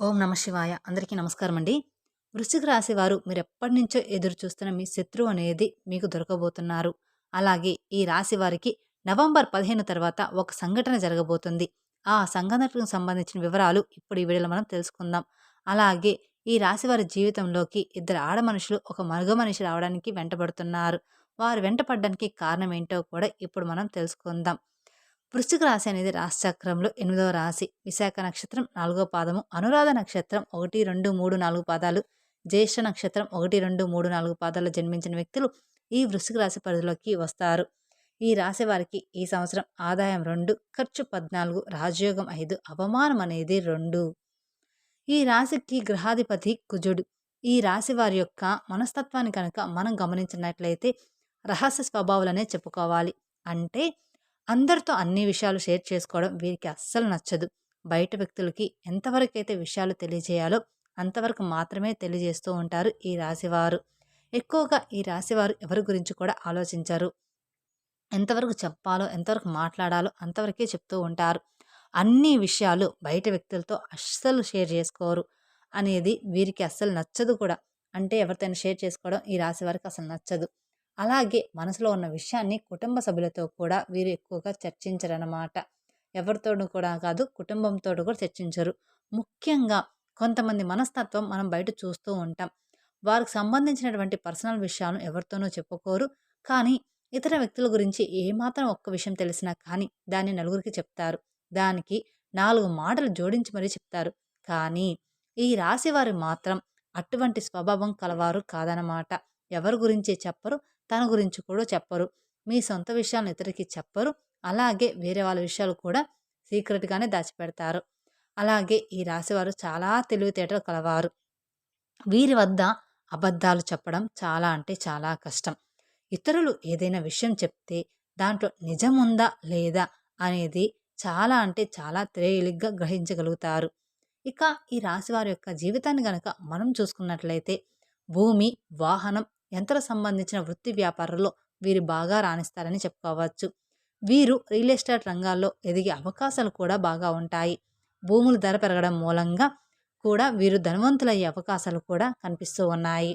ఓం నమ శివాయ. అందరికీ నమస్కారం అండి వృశ్చిక రాశి వారు మీరు ఎప్పటి నుంచో ఎదురు చూస్తున్న మీ శత్రువు అనేది మీకు దొరకబోతున్నారు. అలాగే ఈ రాశి వారికి నవంబర్ పదిహేను తర్వాత ఒక సంఘటన జరగబోతుంది. ఆ సంఘటనకు సంబంధించిన వివరాలు ఇప్పుడు ఈ వీడియోలో మనం తెలుసుకుందాం. అలాగే ఈ రాశి వారి జీవితంలోకి ఇద్దరు ఆడ మనుషులు ఒక మరుగ మనిషి రావడానికి వెంటబడుతున్నారు. వారు వెంటపడడానికి కారణం ఏంటో కూడా ఇప్పుడు మనం తెలుసుకుందాం. వృశ్చిక రాశి అనేది రాశిచక్రంలో ఎనిమిదవ రాశి. విశాఖ నక్షత్రం నాలుగో పాదము. అనురాధ నక్షత్రం ఒకటి రెండు మూడు నాలుగు పాదాలు. జ్యేష్ఠ నక్షత్రం ఒకటి రెండు మూడు నాలుగు పాదాలు జన్మించిన వ్యక్తులు ఈ వృశ్చిక రాశి పరిధిలోకి వస్తారు. ఈ రాశి వారికి ఈ సంవత్సరం ఆదాయం రెండు ఖర్చు పద్నాలుగు రాజయోగం ఐదు అవమానం అనేది రెండు. ఈ రాశికి గ్రహాధిపతి కుజుడు. ఈ రాశి వారి యొక్క మనస్తత్వాన్ని కనుక మనం గమనించినట్లయితే రహస్య స్వభావాలనే చెప్పుకోవాలి. అంటే అందరితో అన్ని విషయాలు షేర్ చేసుకోవడం వీరికి అస్సలు నచ్చదు. బయట వ్యక్తులకి ఎంతవరకు అయితే విషయాలు తెలియజేయాలో అంతవరకు మాత్రమే తెలియజేస్తూ ఉంటారు ఈ రాశివారు. ఎక్కువగా ఈ రాశివారు ఎవరి గురించి కూడా ఆలోచించరు. ఎంతవరకు చెప్పాలో ఎంతవరకు మాట్లాడాలో అంతవరకే చెప్తూ ఉంటారు. అన్ని విషయాలు బయట వ్యక్తులతో అస్సలు షేర్ చేసుకోరు అనేది వీరికి అస్సలు నచ్చదు కూడా. అంటే ఎవరితోనైనా షేర్ చేసుకోవడం ఈ రాశి వారికి అసలు నచ్చదు. అలాగే మనసులో ఉన్న విషయాన్ని కుటుంబ సభ్యులతో కూడా వీరు ఎక్కువగా చర్చించరన్నమాట. ఎవరితోనూ కూడా కాదు కుటుంబంతో కూడా చర్చించరు. ముఖ్యంగా కొంతమంది మనస్తత్వం మనం బయట చూస్తూ ఉంటాం. వారికి సంబంధించినటువంటి పర్సనల్ విషయాలను ఎవరితోనూ చెప్పుకోరు. కానీ ఇతర వ్యక్తుల గురించి ఏమాత్రం ఒక్క విషయం తెలిసినా కానీ దాన్ని నలుగురికి చెప్తారు. దానికి నాలుగు మాటలు జోడించి మరీ చెప్తారు. కానీ ఈ రాశి వారు మాత్రం అటువంటి స్వభావం కలవారు కాదనమాట ఎవరి గురించి చెప్పరు తన గురించి కూడా చెప్పరు. మీ సొంత విషయాలను ఇతరికి చెప్పరు. అలాగే వేరే వాళ్ళ విషయాలు కూడా సీక్రెట్గానే దాచిపెడతారు. అలాగే ఈ రాశివారు చాలా తెలివితేటలు కలవారు. వీరి వద్ద అబద్ధాలు చెప్పడం చాలా అంటే చాలా కష్టం. ఇతరులు ఏదైనా విషయం చెప్తే దాంట్లో నిజముందా లేదా అనేది చాలా అంటే చాలా తేలిగ్గా గ్రహించగలుగుతారు. ఇక ఈ రాశివారి యొక్క జీవితాన్ని గనక మనం చూసుకున్నట్లయితే భూమి వాహనం యంత్ర సంబంధించిన వృత్తి వ్యాపారంలో వీరు బాగా రాణిస్తారని చెప్పుకోవచ్చు. వీరు రియల్ ఎస్టేట్ రంగాల్లో ఎదిగే అవకాశాలు కూడా బాగా ఉంటాయి. భూములు ధర పెరగడం మూలంగా కూడా వీరు ధనవంతులయ్యే అవకాశాలు కూడా కనిపిస్తూ ఉన్నాయి.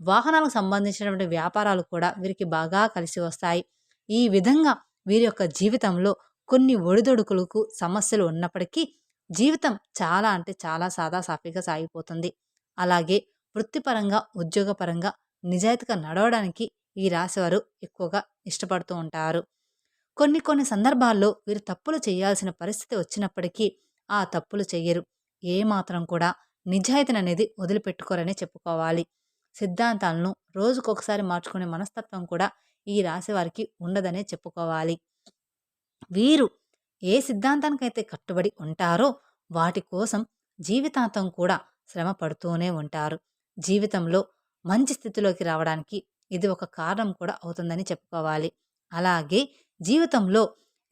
వాహనాలకు సంబంధించినటువంటి వ్యాపారాలు కూడా వీరికి బాగా కలిసి వస్తాయి. ఈ విధంగా వీరి యొక్క జీవితంలో కొన్ని ఒడిదొడుకులకు సమస్యలు ఉన్నప్పటికీ జీవితం చాలా అంటే చాలా సాదా సాఫీగా సాగిపోతుంది. అలాగే వృత్తిపరంగా ఉద్యోగపరంగా నిజాయితీగా నడవడానికి ఈ రాశివారు ఎక్కువగా ఇష్టపడుతూ ఉంటారు. కొన్ని కొన్ని సందర్భాల్లో వీరు తప్పులు చేయాల్సిన పరిస్థితి వచ్చినప్పటికీ ఆ తప్పులు చెయ్యరు ఏమాత్రం కూడా నిజాయితీని అనేది వదిలిపెట్టుకోరని చెప్పుకోవాలి. సిద్ధాంతాలను రోజుకొకసారి మార్చుకునే మనస్తత్వం కూడా ఈ రాశి వారికి ఉండదనే చెప్పుకోవాలి. వీరు ఏ సిద్ధాంతానికైతే కట్టుబడి ఉంటారో వాటి కోసం జీవితాంతం కూడా శ్రమ పడుతూనే ఉంటారు. జీవితంలో మంచి స్థితిలోకి రావడానికి ఇది ఒక కారణం కూడా అవుతుందని చెప్పుకోవాలి. అలాగే జీవితంలో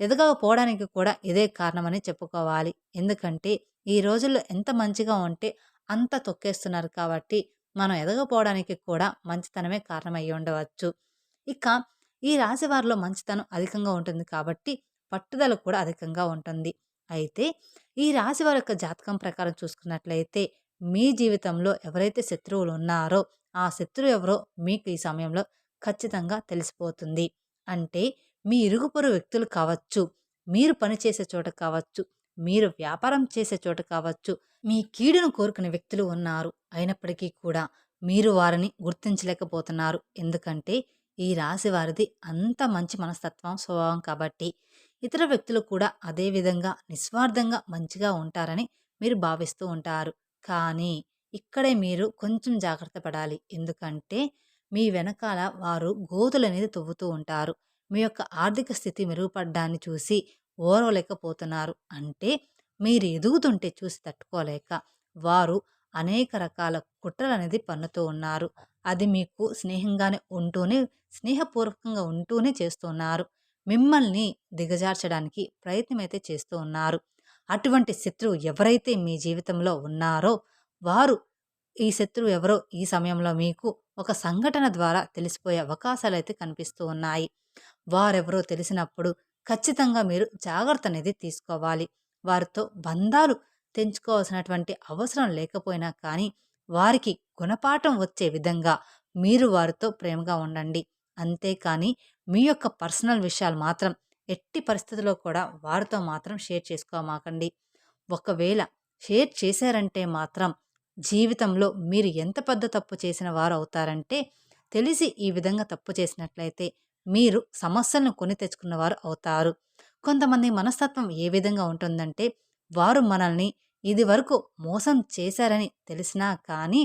ఎదగకపోవడానికి కూడా ఇదే కారణమని చెప్పుకోవాలి. ఎందుకంటే ఈ రోజుల్లో ఎంత మంచిగా ఉంటే అంత తొక్కేస్తున్నారు కాబట్టి మనం ఎదగపోవడానికి కూడా మంచితనమే కారణమయ్యి ఉండవచ్చు. ఇక ఈ రాశి వారిలో మంచితనం అధికంగా ఉంటుంది కాబట్టి పట్టుదల కూడా అధికంగా ఉంటుంది. అయితే ఈ రాశి వారి యొక్క జాతకం ప్రకారం చూసుకున్నట్లయితే మీ జీవితంలో ఎవరైతే శత్రువులు ఉన్నారో ఆ శత్రువు ఎవరో మీకు ఈ సమయంలో ఖచ్చితంగా తెలిసిపోతుంది. అంటే మీ ఇరుగుపొరు వ్యక్తులు కావచ్చు మీరు పనిచేసే చోట కావచ్చు మీరు వ్యాపారం చేసే చోట కావచ్చు మీ కీడును కోరుకునే వ్యక్తులు ఉన్నారు. అయినప్పటికీ కూడా మీరు వారిని గుర్తించలేకపోతున్నారు. ఎందుకంటే ఈ రాశి వారిది అంత మంచి మనస్తత్వం స్వభావం కాబట్టి ఇతర వ్యక్తులు కూడా అదే విధంగా నిస్వార్థంగా మంచిగా ఉంటారని మీరు భావిస్తూ ఉంటారు. కానీ ఇక్కడే మీరు కొంచెం జాగ్రత్త పడాలి. ఎందుకంటే మీ వెనకాల వారు గోతులు అనేది తవ్వుతూ ఉంటారు. మీ యొక్క ఆర్థిక స్థితి మెరుగుపడ్డాన్ని చూసి ఓర్వలేకపోతున్నారు. అంటే మీరు ఎదుగుతుంటే చూసి తట్టుకోలేక వారు అనేక రకాల కుట్రలు అనేది పన్నుతూ ఉన్నారు. అది మీకు స్నేహంగానే ఉంటూనే స్నేహపూర్వకంగా ఉంటూనే చేస్తున్నారు. మిమ్మల్ని దిగజార్చడానికి ప్రయత్నం అయితే చేస్తూ ఉన్నారు. అటువంటి శత్రువు ఎవరైతే మీ జీవితంలో ఉన్నారో వారు ఈ శత్రువు ఎవరో ఈ సమయంలో మీకు ఒక సంఘటన ద్వారా తెలిసిపోయే అవకాశాలు అయితే కనిపిస్తూ ఉన్నాయి. వారెవరో తెలిసినప్పుడు ఖచ్చితంగా మీరు జాగ్రత్త అనేది తీసుకోవాలి. వారితో బంధాలు తెంచుకోవాల్సినటువంటి అవసరం లేకపోయినా కానీ వారికి గుణపాఠం వచ్చే విధంగా మీరు వారితో ప్రేమగా ఉండండి. అంతేకాని మీ యొక్క పర్సనల్ విషయాలు మాత్రం ఎట్టి పరిస్థితుల్లో కూడా వారితో మాత్రం షేర్ చేసుకోమాకండి. ఒకవేళ షేర్ చేశారంటే మాత్రం జీవితంలో మీరు ఎంత పెద్ద తప్పు చేసిన వారు అవుతారంటే తెలిసి ఈ విధంగా తప్పు చేసినట్లయితే మీరు సమస్యలను కొని తెచ్చుకున్నవారు అవుతారు. కొంతమంది మనస్తత్వం ఏ విధంగా ఉంటుందంటే వారు మనల్ని ఇది వరకు మోసం చేశారని తెలిసినా కానీ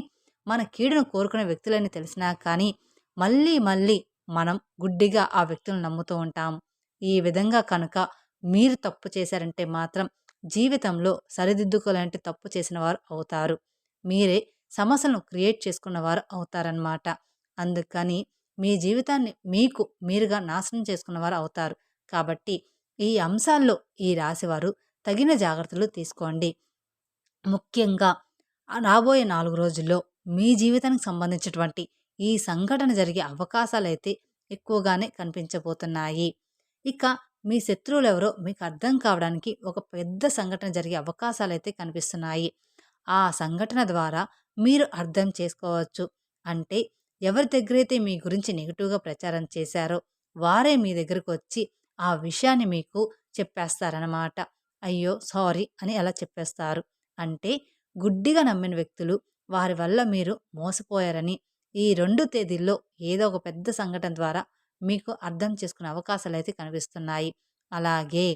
మన కీడును కోరుకునే వ్యక్తులని తెలిసినా కానీ మళ్ళీ మళ్ళీ మనం గుడ్డిగా ఆ వ్యక్తులను నమ్ముతూ ఉంటాం. ఈ విధంగా కనుక మీరు తప్పు చేశారంటే మాత్రం జీవితంలో సరిదిద్దుకోలేంటి తప్పు చేసిన వారు అవుతారు. మీరే సమస్యలను క్రియేట్ చేసుకున్నవారు అవుతారన్నమాట. అందుకని మీ జీవితాన్ని మీకు మీరుగా నాశనం చేసుకున్నవారు అవుతారు. కాబట్టి ఈ అంశాల్లో ఈ రాశివారు తగిన జాగ్రత్తలు తీసుకోండి. ముఖ్యంగా రాబోయే నాలుగు రోజుల్లో మీ జీవితానికి సంబంధించినటువంటి ఈ సంఘటన జరిగే అవకాశాలు అయితే ఎక్కువగానే కనిపించబోతున్నాయి. ఇక మీ శత్రువులు ఎవరో మీకు అర్థం కావడానికి ఒక పెద్ద సంఘటన జరిగే అవకాశాలు అయితే కనిపిస్తున్నాయి. ఆ సంఘటన ద్వారా మీరు అర్థం చేసుకోవచ్చు. అంటే ఎవరి దగ్గరైతే మీ గురించి నెగిటివ్గా ప్రచారం చేశారో వారే మీ దగ్గరకు వచ్చి ఆ విషయాన్ని మీకు చెప్పేస్తారనమాట అయ్యో సారీ అని అలా చెప్పేస్తారు. అంటే గుడ్డిగా నమ్మిన వ్యక్తులు వారి వల్ల మీరు మోసపోయారని ఈ రెండు తేదీల్లో ఏదో ఒక పెద్ద సంఘటన ద్వారా మీకు అర్థం చేసుకునే అవకాశాలు అయితే కనిపిస్తున్నాయి. అలాగే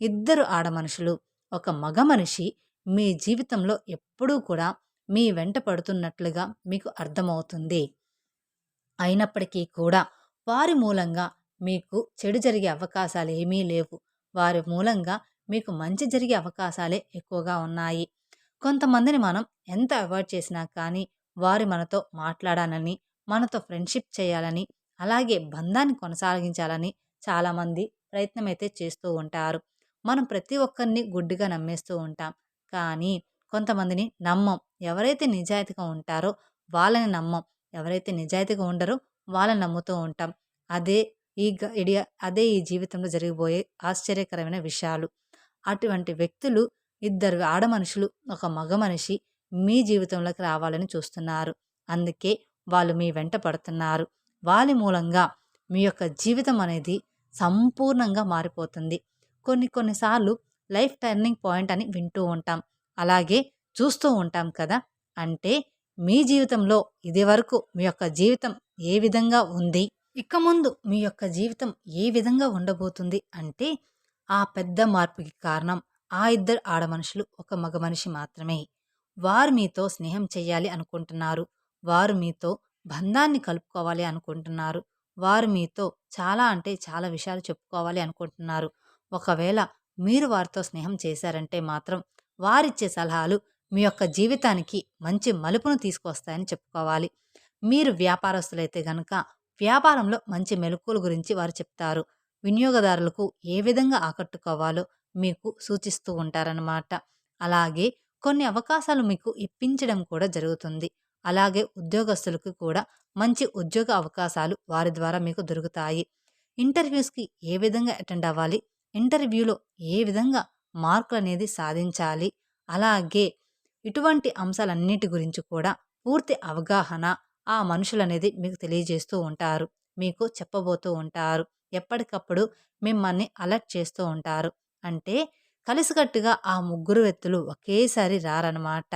ఇద్దరు ఆడ మనుషులు ఒక మగ మనిషి మీ జీవితంలో ఎప్పుడూ కూడా మీ వెంట పడుతున్నట్లుగా మీకు అర్థమవుతుంది. అయినప్పటికీ కూడా వారి మూలంగా మీకు చెడు జరిగే అవకాశాలు ఏమీ లేవు. వారి మూలంగా మీకు మంచి జరిగే అవకాశాలే ఎక్కువగా ఉన్నాయి. కొంతమందిని మనం ఎంత అవాయిడ్ చేసినా కానీ వారు మనతో మాట్లాడాలని మనతో ఫ్రెండ్షిప్ చేయాలని అలాగే బంధాన్ని కొనసాగించాలని చాలామంది ప్రయత్నం అయితే చేస్తూ ఉంటారు. మనం ప్రతి ఒక్కరిని గుడ్డిగా నమ్మేస్తూ ఉంటాం. కానీ కొంతమందిని నమ్మం. ఎవరైతే నిజాయితీగా ఉంటారో వాళ్ళని నమ్మం. ఎవరైతే నిజాయితీగా ఉండరో వాళ్ళని నమ్ముతూ ఉంటాం. అదే ఈ ఇడియా అదే ఈ జీవితంలో జరిగిపోయే ఆశ్చర్యకరమైన విషయాలు. అటువంటి వ్యక్తులు ఇద్దరు ఆడ మనుషులు ఒక మగ మనిషి మీ జీవితంలోకి రావాలని చూస్తున్నారు. అందుకే వాళ్ళు మీ వెంట పడుతున్నారు. వాళ్ళ మూలంగా మీ యొక్క జీవితం అనేది సంపూర్ణంగా మారిపోతుంది. కొన్ని కొన్నిసార్లు లైఫ్ టర్నింగ్ పాయింట్ అని వింటూ ఉంటాం. అలాగే చూస్తూ ఉంటాం కదా! అంటే మీ జీవితంలో ఇది వరకు మీ యొక్క జీవితం ఏ విధంగా ఉంది? ఇక ముందు మీ యొక్క జీవితం ఏ విధంగా ఉండబోతుంది? అంటే ఆ పెద్ద మార్పుకి కారణం ఆ ఇద్దరు ఆడ మనుషులు ఒక మగ మనిషి మాత్రమే. వారు మీతో స్నేహం చేయాలి అనుకుంటున్నారు. వారు మీతో బంధాన్ని కలుపుకోవాలి అనుకుంటున్నారు. వారు మీతో చాలా అంటే చాలా విషయాలు చెప్పుకోవాలి అనుకుంటున్నారు. ఒకవేళ మీరు వారితో స్నేహం చేశారంటే మాత్రం వారిచ్చే సలహాలు మీ యొక్క జీవితానికి మంచి మలుపును తీసుకొస్తాయని చెప్పుకోవాలి. మీరు వ్యాపారస్తులైతే గనక వ్యాపారంలో మంచి మెలకువల గురించి వారు చెప్తారు. వినియోగదారులకు ఏ విధంగా ఆకట్టుకోవాలో మీకు సూచిస్తూ ఉంటారన్నమాట. అలాగే కొన్ని అవకాశాలు మీకు ఇప్పించడం కూడా జరుగుతుంది. అలాగే ఉద్యోగస్తులకు కూడా మంచి ఉద్యోగ అవకాశాలు వారి ద్వారా మీకు దొరుకుతాయి. ఇంటర్వ్యూస్కి ఏ విధంగా అటెండ్ అవ్వాలి? ఇంటర్వ్యూలో ఏ విధంగా మార్కులు అనేది సాధించాలి? అలాగే ఇటువంటి అంశాలన్నిటి గురించి కూడా పూర్తి అవగాహన ఆ మనుషులు అనేది మీకు తెలియజేస్తూ ఉంటారు. మీకు చెప్పబోతూ ఉంటారు. ఎప్పటికప్పుడు మిమ్మల్ని అలర్ట్ చేస్తూ ఉంటారు. అంటే కలిసికట్టుగా ఆ ముగ్గురు వ్యక్తులు ఒకేసారి రారనమాట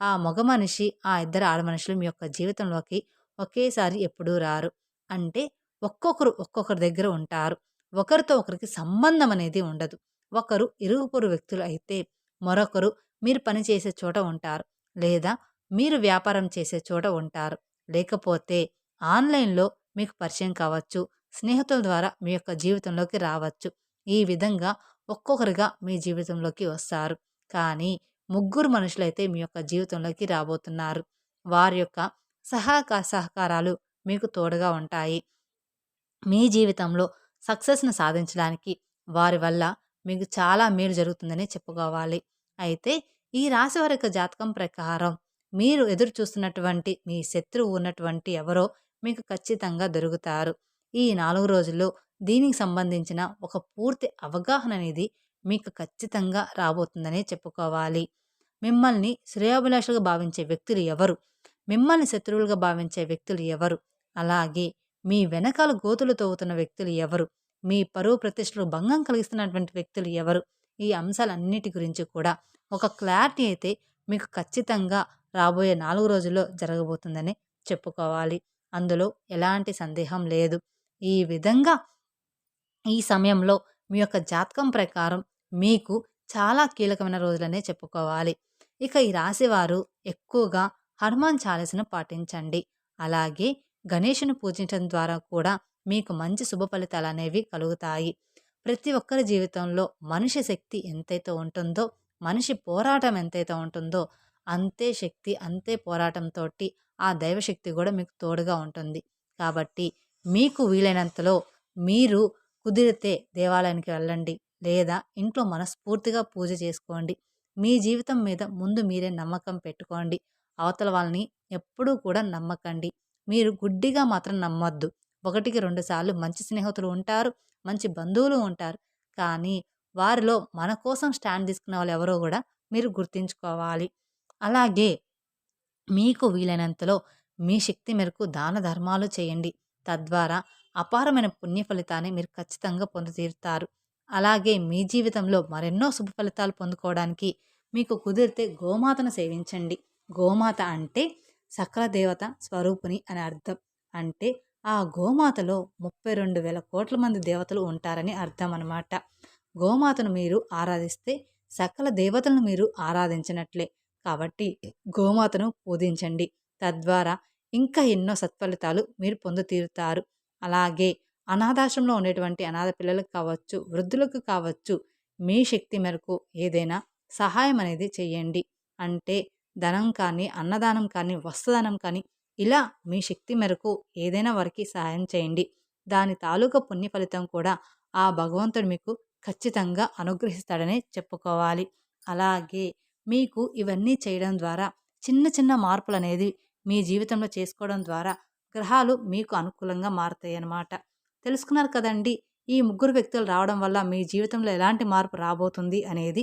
ఆ మగ మనిషి ఆ ఇద్దరు ఆడ మనుషులు మీ యొక్క జీవితంలోకి ఒకేసారి ఎప్పుడూ రారు. అంటే ఒక్కొక్కరు ఒక్కొక్కరి దగ్గర ఉంటారు. ఒకరితో ఒకరికి సంబంధం అనేది ఉండదు. ఒకరు ఇరుగుపొరు వ్యక్తులు అయితే మరొకరు మీరు పనిచేసే చోట ఉంటారు. లేదా మీరు వ్యాపారం చేసే చోట ఉంటారు. లేకపోతే ఆన్లైన్లో మీకు పరిచయం కావచ్చు. స్నేహితుల ద్వారా మీ యొక్క జీవితంలోకి రావచ్చు. ఈ విధంగా ఒక్కొక్కరిగా మీ జీవితంలోకి వస్తారు. కానీ ముగ్గురు మనుషులైతే మీ యొక్క జీవితంలోకి రాబోతున్నారు. వారి యొక్క సహాక సహకారాలు మీకు తోడుగా ఉంటాయి. మీ జీవితంలో సక్సెస్ను సాధించడానికి వారి వల్ల మీకు చాలా మేలు జరుగుతుందని చెప్పుకోవాలి. అయితే ఈ రాశి వారి జాతకం ప్రకారం మీరు ఎదురు చూస్తున్నటువంటి మీ శత్రువు ఉన్నటువంటి ఎవరో మీకు ఖచ్చితంగా దొరుకుతారు. ఈ నాలుగు రోజుల్లో దీనికి సంబంధించిన ఒక పూర్తి అవగాహన అనేది మీకు ఖచ్చితంగా రాబోతుందనే చెప్పుకోవాలి. మిమ్మల్ని శ్రేయోభిలాషులుగా భావించే వ్యక్తులు ఎవరు? మిమ్మల్ని శత్రువులుగా భావించే వ్యక్తులు ఎవరు? అలాగే మీ వెనకాల గోతులు తవ్వుతున్న వ్యక్తులు ఎవరు? మీ పరువు ప్రతిష్టలు భంగం కలిగిస్తున్నటువంటి వ్యక్తులు ఎవరు? ఈ అంశాలన్నిటి గురించి కూడా ఒక క్లారిటీ అయితే మీకు ఖచ్చితంగా రాబోయే నాలుగు రోజుల్లో జరగబోతుందని చెప్పుకోవాలి. అందులో ఎలాంటి సందేహం లేదు. ఈ విధంగా ఈ సమయంలో మీ యొక్క జాతకం ప్రకారం మీకు చాలా కీలకమైన రోజులనే చెప్పుకోవాలి. ఇక ఈ రాశివారు ఎక్కువగా హనుమాన్ చాలీసను పాటించండి. అలాగే గణేషుని పూజించడం ద్వారా కూడా మీకు మంచి శుభ ఫలితాలు అనేవి కలుగుతాయి. ప్రతి ఒక్కరి జీవితంలో మనిషి శక్తి ఎంతైతే ఉంటుందో మనిషి పోరాటం ఎంతైతే ఉంటుందో అంతే శక్తి అంతే పోరాటంతో ఆ దైవశక్తి కూడా మీకు తోడుగా ఉంటుంది. కాబట్టి మీకు వీలైనంతలో మీరు కుదిరితే దేవాలయానికి వెళ్ళండి లేదా ఇంట్లో మనస్ఫూర్తిగా పూజ చేసుకోండి. మీ జీవితం మీద ముందు మీరే నమ్మకం పెట్టుకోండి. అవతల వాళ్ళని ఎప్పుడూ కూడా నమ్మకండి. మీరు గుడ్డిగా మాత్రం నమ్మొద్దు. ఒకటికి రెండు సార్లు మంచి స్నేహితులు ఉంటారు మంచి బంధువులు ఉంటారు. కానీ వారిలో మన కోసం స్టాండ్ తీసుకునే వాళ్ళు ఎవరో కూడా మీరు గుర్తించుకోవాలి. అలాగే మీకు వీలైనంతలో మీ శక్తి మేరకు దాన ధర్మాలు చేయండి. తద్వారా అపారమైన పుణ్య ఫలితాన్ని మీరు ఖచ్చితంగా పొందుతీరుతారు అలాగే మీ జీవితంలో మరెన్నో శుభ ఫలితాలు పొందుకోవడానికి మీకు కుదిరితే గోమాతను సేవించండి. గోమాత అంటే సకల దేవత స్వరూపుని అని అర్థం. అంటే ఆ గోమాతలో ముప్పై రెండు వేల కోట్ల మంది దేవతలు ఉంటారని అర్థం అనమాట గోమాతను మీరు ఆరాధిస్తే సకల దేవతలను మీరు ఆరాధించినట్లే. కాబట్టి గోమాతను పూజించండి. తద్వారా ఇంకా ఎన్నో సత్ఫలితాలు మీరు పొందుతీరుతారు. అలాగే అనాథాశ్రమంలో ఉండేటువంటి అనాథ పిల్లలకు కావచ్చు వృద్ధులకు కావచ్చు మీ శక్తి మేరకు ఏదైనా సహాయం అనేది చేయండి. అంటే ధనం కానీ అన్నదానం కానీ వస్త్రదానం కానీ ఇలా మీ శక్తి మేరకు ఏదైనా వారికి సహాయం చేయండి. దాని తాలూకా పుణ్య ఫలితం కూడా ఆ భగవంతుడు మీకు ఖచ్చితంగా అనుగ్రహిస్తాడని చెప్పుకోవాలి. అలాగే మీకు ఇవన్నీ చేయడం ద్వారా చిన్న చిన్న మార్పులు అనేది మీ జీవితంలో చేసుకోవడం ద్వారా గ్రహాలు మీకు అనుకూలంగా మారుతాయి అన్నమాట తెలుసుకున్నారు కదండి ఈ ముగ్గురు వ్యక్తులు రావడం వల్ల మీ జీవితంలో ఎలాంటి మార్పు రాబోతుంది అనేది